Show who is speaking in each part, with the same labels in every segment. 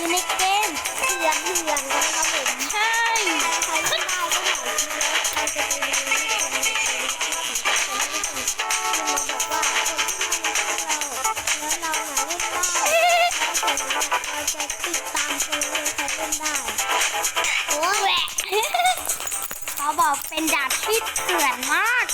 Speaker 1: อยู่ในเกม
Speaker 2: เถื่อนเถื่อนกันครับผม
Speaker 1: ใช่
Speaker 2: ใครไม่ได้ก็หมายถึงว่าใครจะไปเรียนที่คนในคนในคนในคนมันมาบอกว่าคนที่มาเล่นกับเราแล้วเราหาเล่นได้แล้วเสร็จแล้วเราจะติดตามคนเลยใครเล่นได้
Speaker 1: โอ้แหวะเขาบอกเป็นดาบที่เถื่อนมาก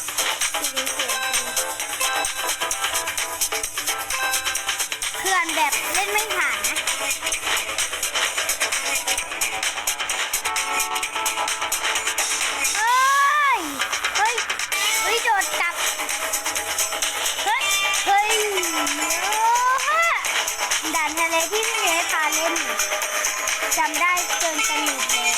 Speaker 1: โอ้ฮะด่านทะเลที่พี่เนพาเล่นจำได้จนสนุกเลย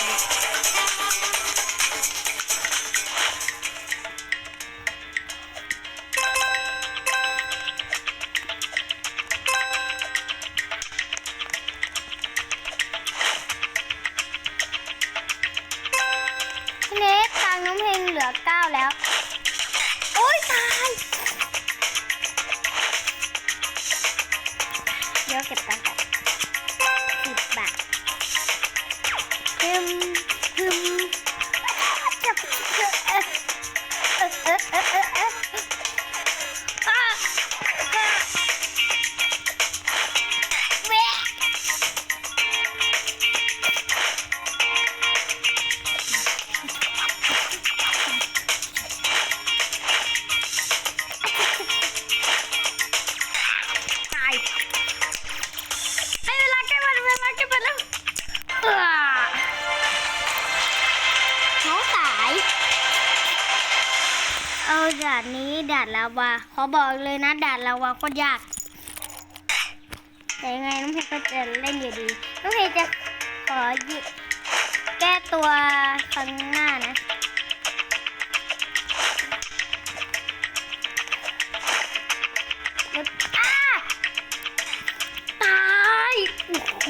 Speaker 1: พี่เนสตังน้องเพลงเหลือเก้าแล้ว เดี๋ยวเก็บตังค์ก่อนสิบบาทฮึม เอาด่านนี้ด่านลาวาขอบอกเลยนะด่านลาวาโคตรยาก แต่ยังไงน้องเพชรก็จะเล่นอยู่ดี น้องเพชรจะขอยิแก้ตัวครั้งหน้านะตายโอ้โห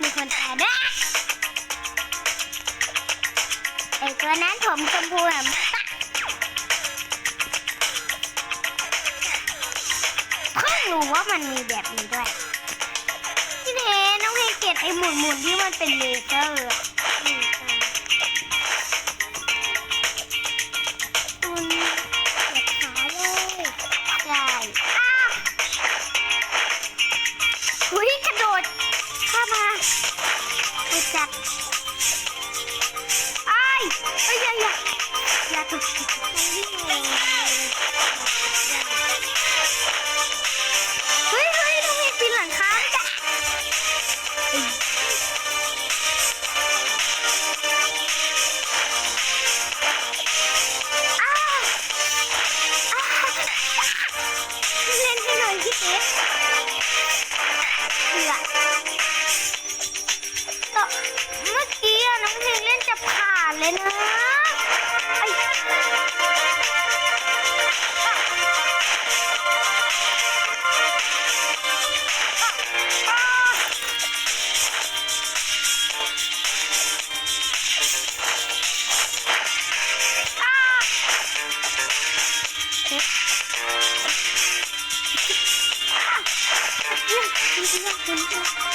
Speaker 1: มีคนตายด้ ไอ้ตัวนั้นผมชมพูอะเพิ่งรู้ว่ามันมีแบบนี้ด้วยพี่เทน้องเพลงเกลียดไอ้หมุนหมุนที่มันเป็นเลเซอร์อุ้ยกระโดดเข้ามาไปจับ เฮ้ยเฮ้ยน้องเพลงปีนหลังคาจ้ะอ้าวเล่นให้น่อยพี่เอ๊ะเผื่อก็เมื่อกี้น้องเพลงเล่นจะผ่านเลยนะ ไอ้อ้าวเอ๊ะ